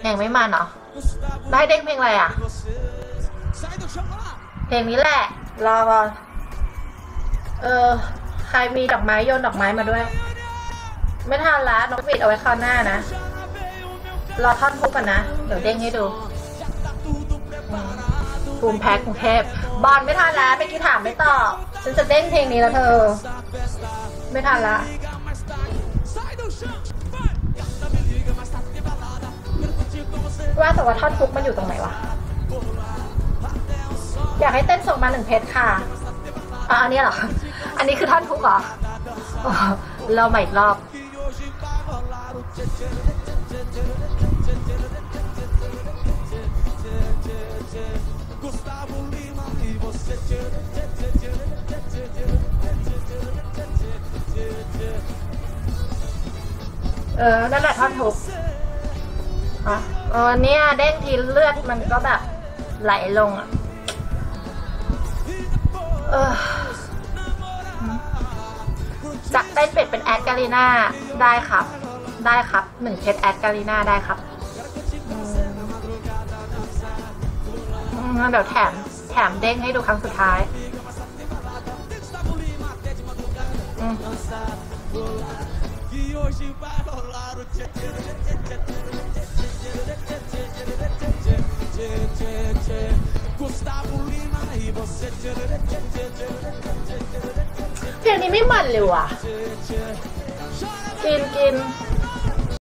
เพลงไม่มันเหรอได้เด้งเพลงอะไรอะ เพลงนี้แหละ รอก่อน เออ ใครมีดอกไม้โยนดอกไม้มาด้วย ไม่ทันละน้องปิดเอาไว้คราวหน้านะ รอท่อนทุกกันนะ เดี๋ยวเด้งให้ดูอืมภูมิแพ้กรุงเทพบอลไม่ทันแล้วไปกี่ถามไม่ตอบฉันจะเด้งเพลงนี้แล้วเธอ ไม่ทันละว่าแต่ว่าท่อนทุกมันอยู่ตรงไหนวะ อยากให้เต้นส่งมาหนึ่งเพจค่ะอะอันนี้เหรอ อันนี้คือท่อนทุกเหรออ๋อเราใหม่อีกรอบ ออ นั่นแหละท่อนทุกอ๋อเนี่ยเด้งทีเลือดมันก็แบบไหลลงอะเออจากเต้นเป็ดเป็นแอดกาลีนาได้ครับ ได้ครับหนึ่งเพชรแอดกาลีนาได้ครับเดี๋ยวแถมแถมเด้งให้ดูครั้งสุดท้ายอืม เพลงนี้ไม่มันเลยว่ะ กินกิน